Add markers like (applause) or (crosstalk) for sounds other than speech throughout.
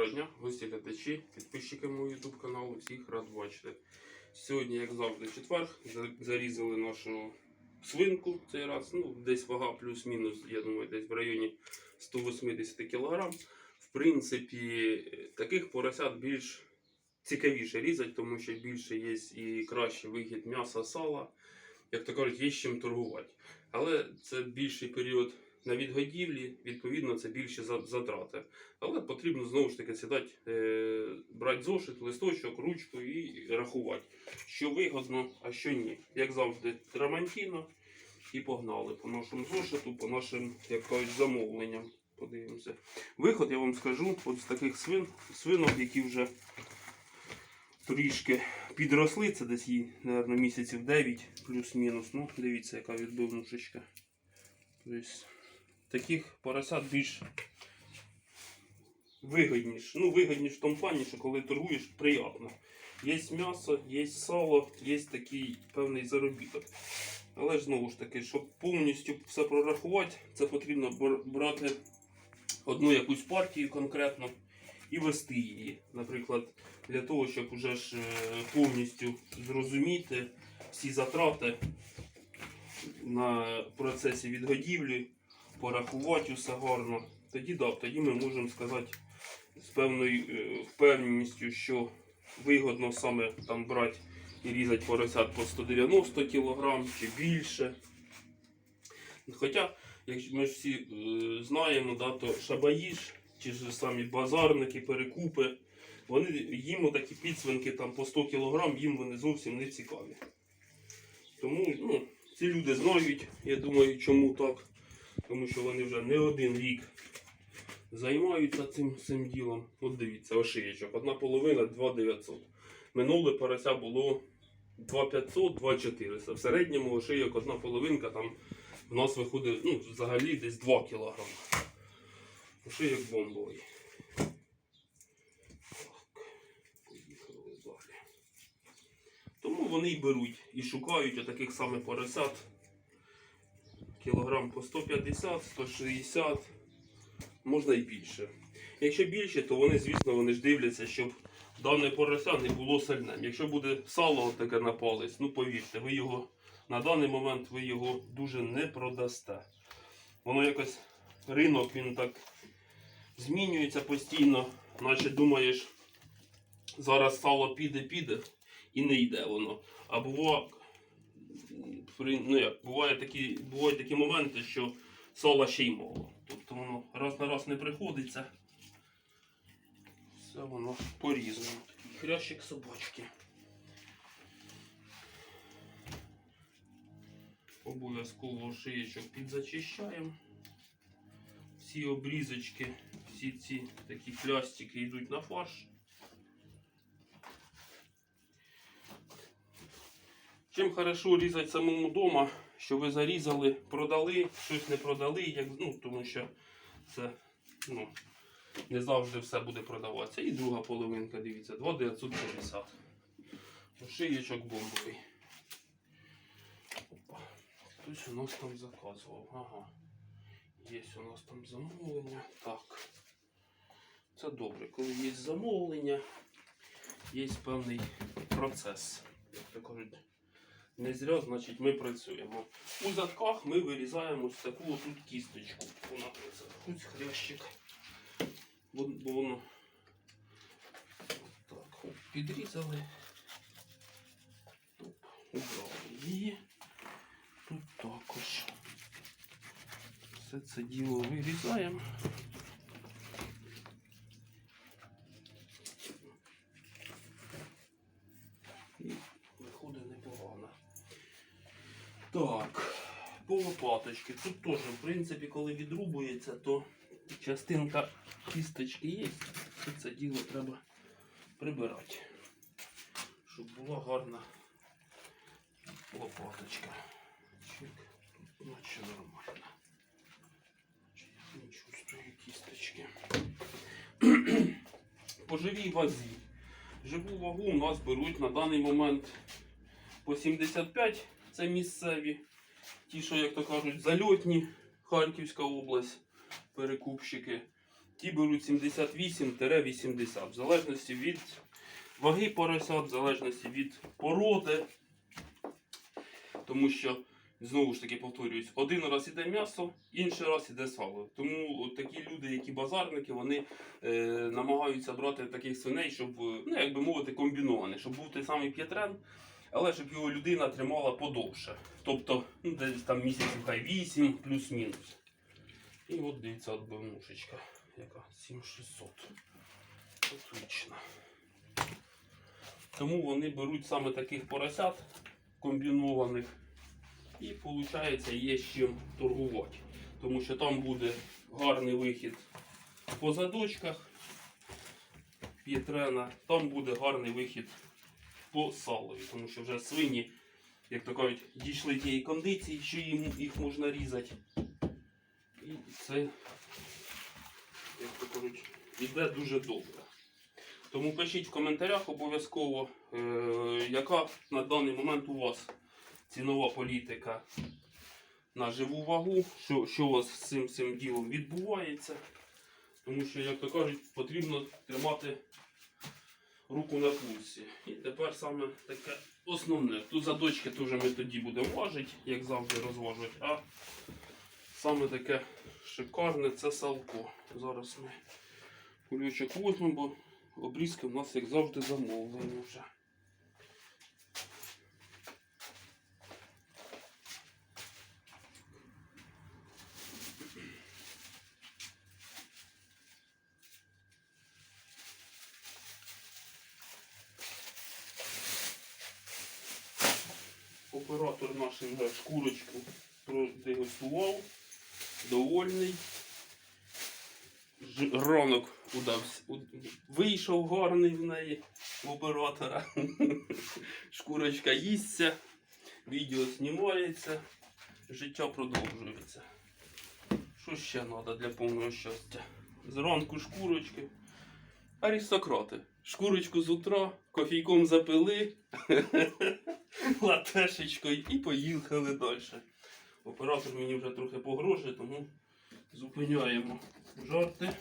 Доброго дня, гості глядачі, підписчики мого YouTube каналу, всіх рад бачити. Сьогодні, як завжди, четвер, зарізали нашу свинку цей раз. Ну, десь вага плюс-мінус, я думаю, десь в районі 180 кг. В принципі, таких поросят більш цікавіше різати, тому що більше є і кращий вихід м'яса, сала. Як то кажуть, є з чим торгувати. Але це більший період на відгодівлі, відповідно, це більші затрати. Але потрібно знову ж таки сідати, е, брати зошит, листочок, ручку і рахувати, що вигодно, а що ні. Як завжди, трамантіно і погнали по нашому зошиту, по нашим, як кажуть, замовленням. Подивимося. Виход, я вам скажу, от з таких свин, свинок, які вже трішки підросли, це десь їй, мабуть, місяців 9 плюс-мінус. Ну, дивіться, яка відбивнушечка. Тобто, таких поросят більш вигідніше. Ну, вигідніше в тому плані, що коли торгуєш, приємно. Є м'ясо, є сало, є такий певний заробіток. Але ж знову ж таки, щоб повністю все прорахувати, це потрібно брати одну якусь партію конкретно і вести її. Наприклад, для того, щоб уже ж е, повністю зрозуміти всі затрати на процесі відгодівлі, порахувати усе гарно. Тоді да, тоді ми можемо сказати з певною е, впевненістю, що вигодно саме там брати і різати поросят по 190 кг чи більше. Хоча, якщо ми ж всі е, знаємо, да, то шабаїш, чи ж самі базарники, перекупи, вони їм такі підсвинки там по 100 кг, їм вони зовсім не цікаві. Тому ну, ці люди знають, я думаю, чому так. Тому що вони вже не один рік займаються цим, цим ділом. От дивіться, ошиєчок. Одна половина 2900. Минуле порося було 2500, 2400. В середньому ошийок одна половинка там в нас виходить ну, взагалі десь 2 кг. Ошийок бомбовий. Тому вони й беруть і шукають отаких саме поросят. Кілограм по 150, 160, можна і більше. Якщо більше, то вони, звісно, вони ж дивляться, щоб дане порося не було сильним. Якщо буде сало таке на палець, ну повірте, ви його на даний момент ви його дуже не продасте. Воно якось ринок він так змінюється постійно, наче думаєш, зараз сало піде, піде і не йде воно. А бува, ну як, буває такі, бувають такі моменти, що сала ще й мало. Тобто воно раз на раз не приходиться. Все воно по-різному. Такий хрящик собачки. Обов'язково шиєчок підзачищаємо. Всі обрізочки, всі ці такі плястики йдуть на фарш. Чим хорошо різати самому вдома, що ви зарізали, продали, щось не продали, як, ну, тому що це ну, не завжди все буде продаватися. І друга половинка, дивіться, 2,950. Шиєчок бомбовий. Хтось у нас там заказував. Ага. Є у нас там замовлення. Так. Це добре, коли є замовлення, є певний процес. Як то кажуть, не зря, значить, ми працюємо. У задках ми вирізаємо ось таку тут кісточку. Вона ось хрящик. Бо, воно так, підрізали. Убрали її. Тут також. Все це діло вирізаємо. І виходить непогано. Так, по лопаточки. Тут теж, в принципі, коли відрубується, то частинка кісточки є. Все це діло треба прибирати. Щоб була гарна лопаточка. Тут наче нормально. Я Не чувствую кісточки. (clears throat) По живій вазі. Живу вагу у нас беруть на даний момент по 75, це місцеві. Ті, що, як то кажуть, зальотні, Харківська область, перекупщики. ті беруть 78-80, в залежності від ваги поросят, в залежності від породи. Тому що, знову ж таки повторююсь, один раз іде м'ясо, інший раз іде сало. Тому от такі люди, які базарники, вони е, намагаються брати таких свиней, щоб, ну, як би мовити, комбіновані, щоб був той самий п'ятрен, але щоб його людина тримала подовше. Тобто, ну, десь там місяців хай 8 плюс-мінус. І от дивіться, отбивнушечка, яка 7600. Отлично. Тому вони беруть саме таких поросят комбінованих. І виходить, є з чим торгувати. Тому що там буде гарний вихід по задочках П'єтрена, там буде гарний вихід по салові. Тому що вже свині, як то кажуть, дійшли тієї кондиції, що їх можна різати. І це, як то кажуть, іде дуже добре. Тому пишіть в коментарях обов'язково, е, яка на даний момент у вас цінова політика на живу вагу, що, що у вас з цим, цим ділом відбувається. Тому що, як то кажуть, потрібно тримати руку на пульсі. І тепер саме таке основне. Тут задочки теж ми тоді будемо важити, як завжди розважувати. А саме таке шикарне це салко. Зараз ми кулючок возьмемо, бо обрізки в нас, як завжди, замовлені вже. Оператор наш вже шкурочку продегустував, довольний. Ранок удався. Вийшов гарний в неї в оператора. (laughs) Шкурочка їсться, відео знімається, життя продовжується. Що ще треба для повного щастя? Зранку шкурочки. Аристократи. Шкурочку з утра, кофійком запили, (laughs) латешечкою і поїхали далі. Оператор мені вже трохи погрожує, тому зупиняємо жарти.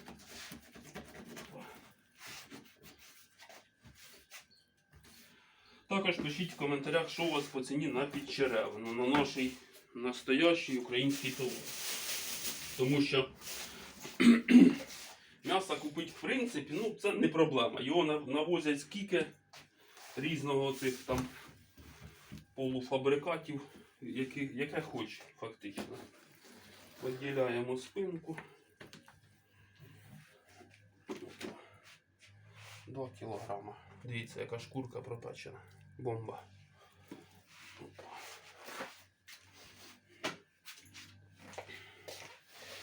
Також пишіть в коментарях, що у вас по ціні на підчеревину, на наш настоящий український товар. Тому що м'ясо купити в принципі, ну це не проблема. Його на- навозять скільки різного цих там полуфабрикатів, які, яке хоч фактично. Виділяємо спинку. 2 кілограма. Дивіться, яка шкурка пропечена. Бомба.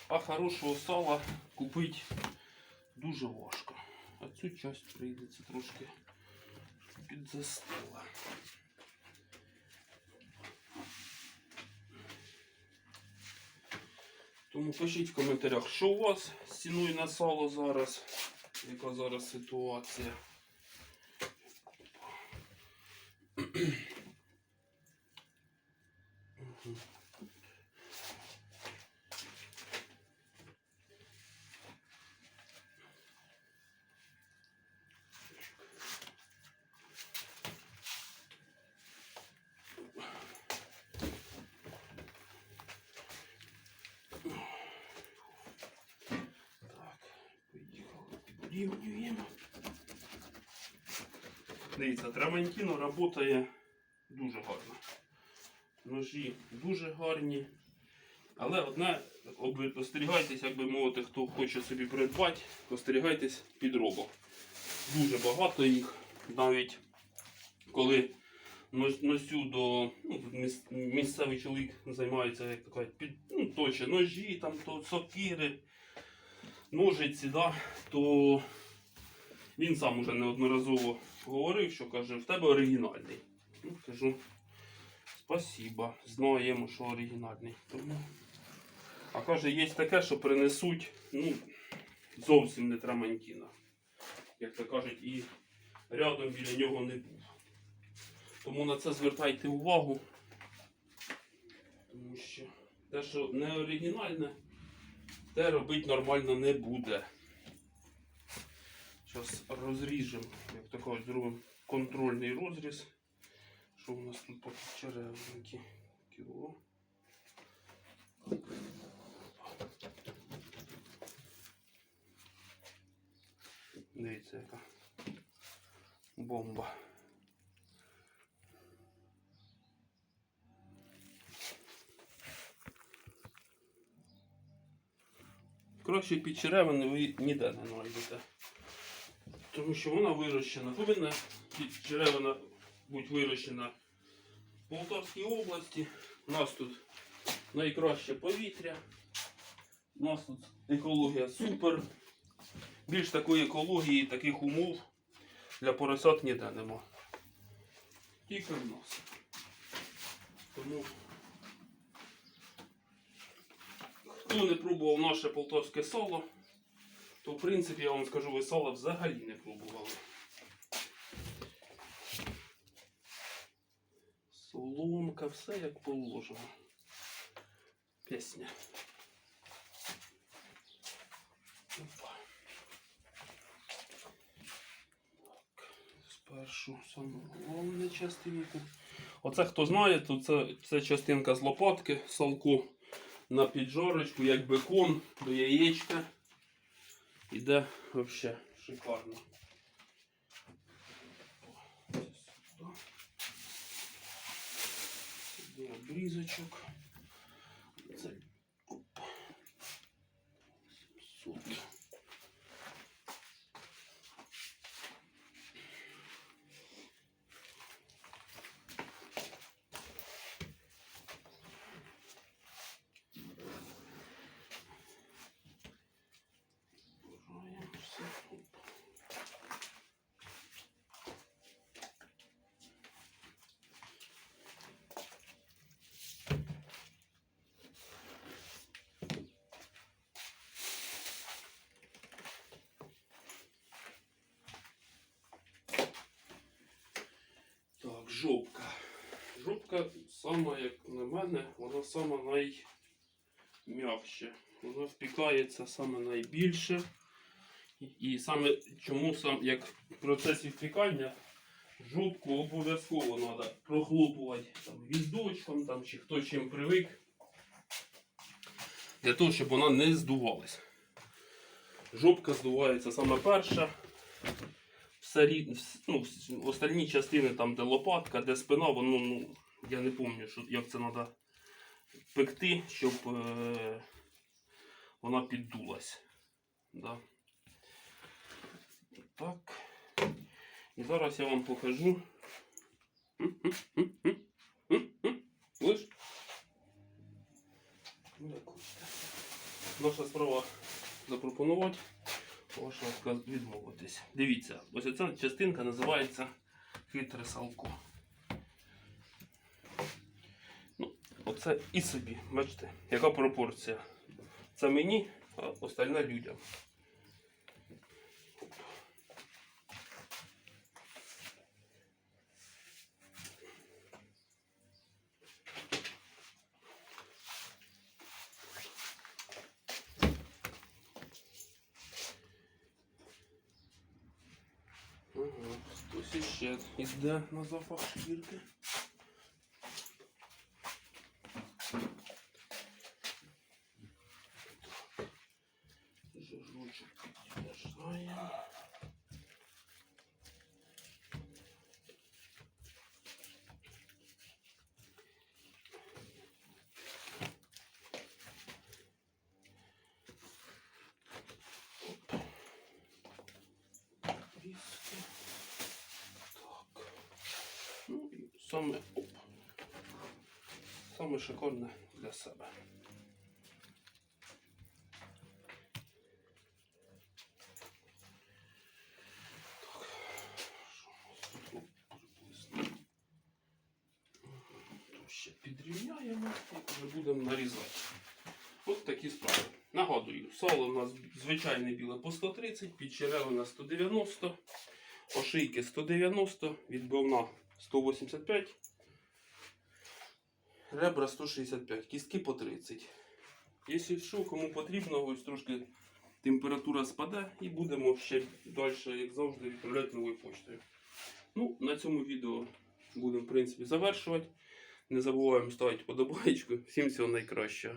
А хорошого сала купити дуже важко. А цю часть прийдеться трошки підзастила. Тому пишіть в коментарях, що у вас з ціною на сало зараз, яка зараз ситуація. Мгм. Так, поїхали. Дивіться, Трамантіно працює дуже гарно. Ножі дуже гарні. Але одне, остерігайтесь, як би мовити, хто хоче собі придбати, остерігайтесь підробок. Дуже багато їх. Навіть коли носю до ну, місцевий чоловік займається, як кажуть, під, ну, точно ножі, там, то сокири, ножиці, да, то він сам уже неодноразово говорив, що каже, в тебе оригінальний. Ну, кажу, спасіба, знаємо, що оригінальний. Тому... А каже, є таке, що принесуть, ну, зовсім не трамантіна. Як то кажуть, і рядом біля нього не був. Тому на це звертайте увагу. Тому що те, що не оригінальне, те робити нормально не буде. Зараз розріжемо, як то кажуть, зробимо контрольний розріз. Що у нас тут по черевники? Кіло. Дивіться, яка бомба. Краще під черевини ви ніде не знайдете. Тому що вона вирощена. Повинна під черевина бути вирощена в Полтавській області. У нас тут найкраще повітря. У нас тут екологія супер. Більш такої екології, таких умов для поросят ніде нема. Тільки в нас. Тому хто не пробував наше полтавське сало, то в принципі я вам скажу, ви сало взагалі не пробували. Соломка, все як положено. Пісня. Опа. Спершу саму головну частинку. Оце хто знає, то це, це частинка з лопатки, салку на піджорочку, як бекон до яєчка. Іде взагалі шикарно. Сюди обрізочок. Це оп. 700. Вважаємо все. Оп. Так, жопка. Жопка сама, як на мене, вона сама найм'якша. Вона впікається саме найбільше. І- саме чому сам, як в процесі впікання, жопку обов'язково треба прохлопувати там, віздочком там, чи хто чим привик. Для того, щоб вона не здувалась. Жопка здувається саме перша. Все, рі- ну, остальні частини, там, де лопатка, де спина, воно, ну, я не пам'ятаю, як це треба пекти, щоб е, вона піддулась. Да. Так. І зараз я вам покажу. Ось. Наша справа запропонувати, сказ- відмовитись. Дивіться, ось ця частинка називається хитре салко. Ну, оце і собі, бачите, яка пропорція. Це мені, а остальне людям. Ага, хтось іще йде на запах шкірки. Жужучок під'їжджає. Віски. Так. Ну і саме оп. Саме шикарне для себе. Ще підрівняємо і вже будемо нарізати. От такі справи. Нагадую, сало у нас звичайне біле по 130, підчеревина 190, ошийки 190, відбивна 185, ребра 165, кістки по 30. Якщо що, кому потрібно, ось трошки температура спаде і будемо ще далі, як завжди, відправляти новою поштою. Ну, на цьому відео будемо, в принципі, завершувати. Не забуваємо ставити подобайку. Всім всього найкращого.